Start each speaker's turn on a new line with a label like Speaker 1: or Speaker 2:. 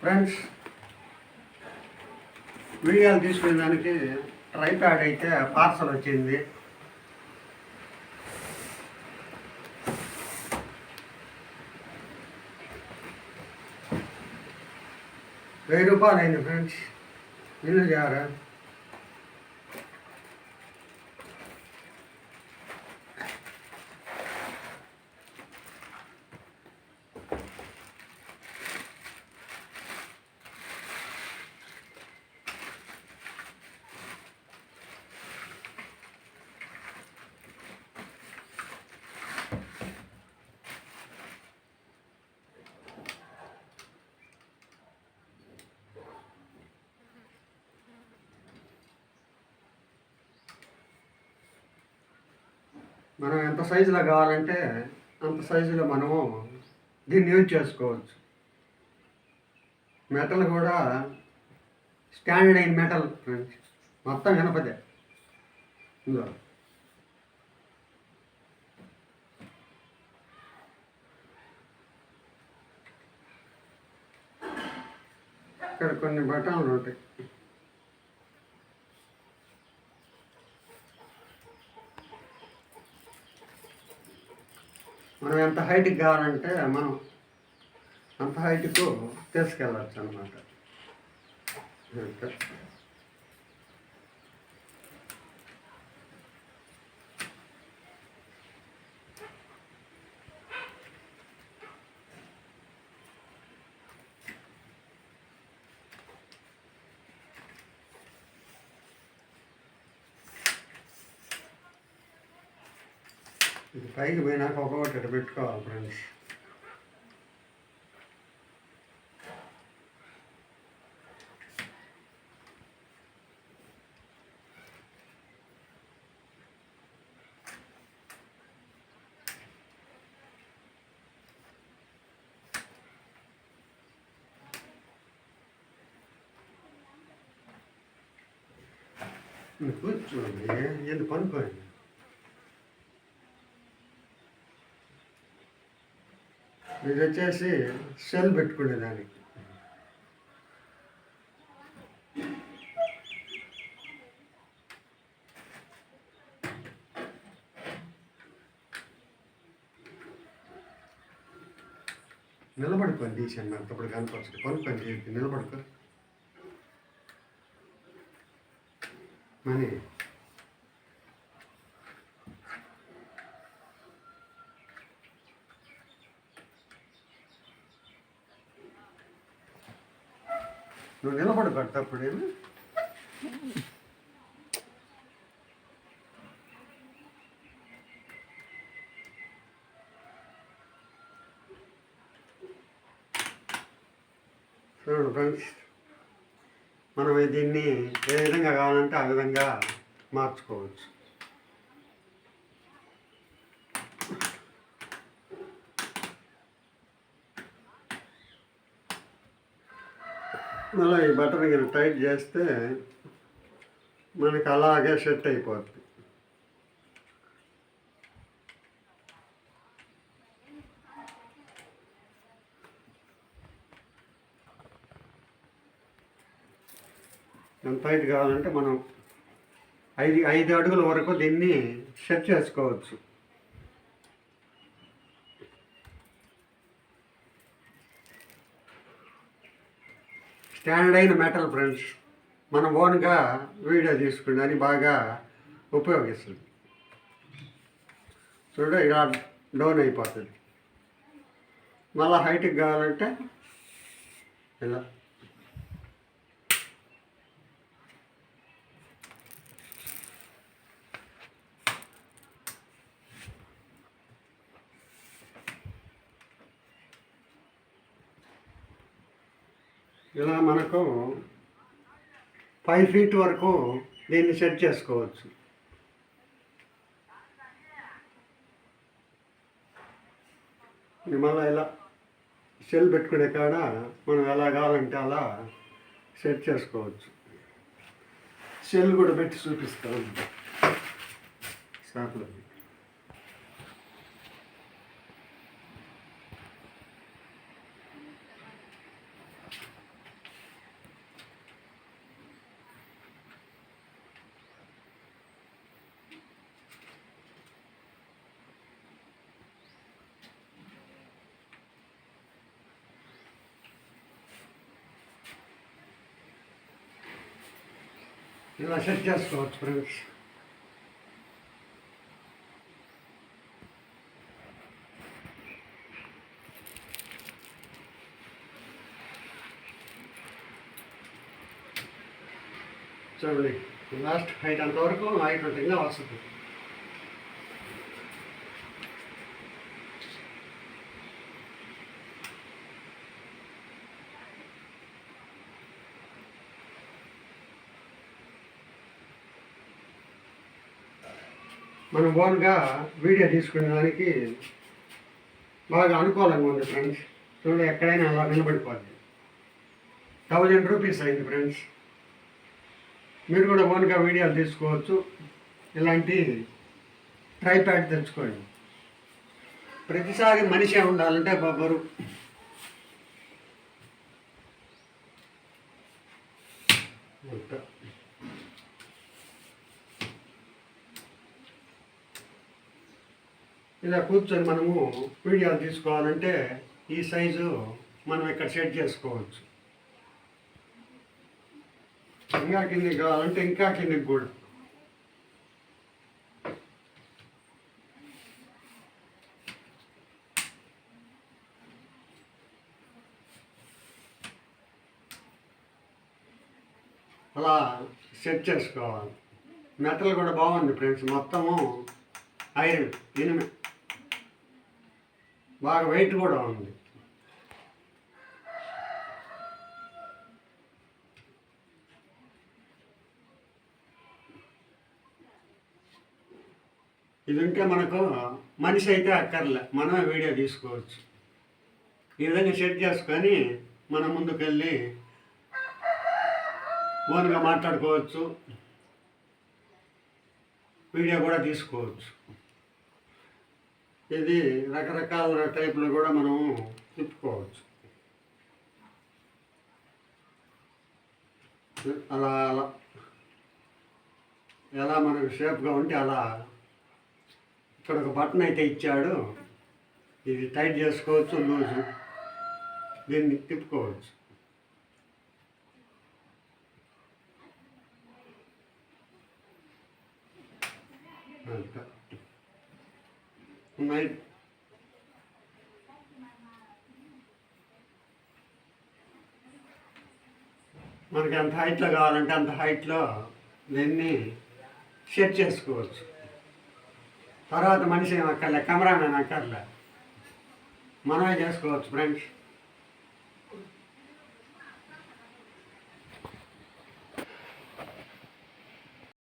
Speaker 1: Friends వీడియోలు తీసుకునే దానికి ట్రైప్యాడ్ అయితే పార్సల్ వచ్చింది. వెయ్యి రూపాయలు అయింది ఫ్రెండ్స్ నిన్ను చేయారా మనం ఎంత సైజులో కావాలంటే అంత సైజులో మనము దీన్ని యూజ్ చేసుకోవచ్చు. మెటల్ కూడా స్టాండర్డ్ అయిన మెటల్ మొత్తం గణపతి ఇందులో ఇక్కడ కొన్ని బటన్లు ఉంటాయి. మనం ఎంత హైట్కి కావాలంటే మనం అంత హైట్కు తీసుకెళ్ళచ్చు అనమాట ఇది పైకి పోయినాక ఒక్కొక్కటి ఇటు పెట్టుకోవాలి ఫ్రెండ్స్. కూర్చోండి ఎందుకు పనుకోండి? ఇది వచ్చేసి సెల్ పెట్టుకునేదానికి నిలబడుకొని తీసాను అంతప్పుడు కనపరచు కొనుక్కొని చేయండి నిలబడుకో. మనీ. నువ్వు నిలబడు కట్టప్పుడేమి చూడు ఫ్రెండ్స్ మనం దీన్ని ఏ విధంగా కావాలంటే ఆ విధంగా మార్చుకోవచ్చు. మళ్ళీ ఈ బటన్ కింద టైట్ చేస్తే మనకి అలాగే సెట్ అయిపోతుంది ఎంత టైట్ కావాలంటే మనం ఐదు ఐదు అడుగుల వరకు దీన్ని సెట్ చేసుకోవచ్చు. స్టాండర్డ్ అయిన మెటల్ ఫ్రెండ్స్ మనం ఓన్గా వీడియో తీసుకుని బాగా ఉపయోగిస్తుంది. చూడ ఇలా డౌన్ అయిపోతుంది. మళ్ళీ హైట్కి కావాలంటే ఇలా. ఇలా మనకు ఫైవ్ ఫీట్ వరకు దీన్ని సెట్ చేసుకోవచ్చు. మళ్ళీ ఇలా సెల్ పెట్టుకునే కాడ మనం ఎలా కావాలంటే అలా సెట్ చేసుకోవచ్చు. సెల్ కూడా పెట్టి చూపిస్తాం షాప్లో ఇలా సెట్ చేసుకోవచ్చు ఫ్రెండ్స్ చూడండి లాస్ట్ హైట్ అంతవరకు హైట్ ఉంటుంది ఇంకా వస్తుంది మనం ఓన్గా వీడియో తీసుకునే దానికి బాగా అనుకూలంగా ఉంది ఫ్రెండ్స్. చూడండి ఎక్కడైనా అలా నిలబడిపోద్ది థౌజండ్ రూపీస్ అయింది ఫ్రెండ్స్. మీరు కూడా ఓన్గా వీడియోలు తీసుకోవచ్చు. ఇలాంటి ట్రైప్యాడ్ తెచ్చుకోండి. ప్రతిసారి మనిషి ఉండాలంటే బొబ్బరు. ఇలా కూర్చొని మనము వీడియోలు తీసుకోవాలంటే ఈ సైజు మనం ఇక్కడ సెట్ చేసుకోవచ్చు. ఇంకా కిందికి కావాలంటే ఇంకా కిందికి కూడా. అలా సెట్ చేసుకోవాలి. మెటల్ కూడా బాగుంది ఫ్రెండ్స్. మొత్తము ఐరన్ ఇనుమే. బాగా వెయిట్ కూడా ఉంది. ఇది ఉంటే మనకు మనిషి అయితే అక్కర్లే. మనమే వీడియో తీసుకోవచ్చు. ఈ విధంగా సెట్ చేసుకొని మనం ముందుకెళ్ళి ఓన్గా మాట్లాడుకోవచ్చు. వీడియో కూడా తీసుకోవచ్చు. ఇది రకరకాల టైపులు కూడా మనం తిప్పుకోవచ్చు. అలా అలా. ఎలా మనకు షేప్గా ఉంటే అలా. ఇక్కడ ఒక బటన్ అయితే ఇచ్చాడు. ఇది టైట్ చేసుకోవచ్చు లూజు. దీన్ని తిప్పుకోవచ్చు. అంతే. ఉన్నాయి. మనకి ఎంత హైట్లో కావాలంటే అంత హైట్లో దీన్ని సెట్ చేసుకోవచ్చు. తర్వాత మనిషి ఏమక్కర్లే కెమెరామెన్ అక్కర్లే. మనమే చేసుకోవచ్చు ఫ్రెండ్స్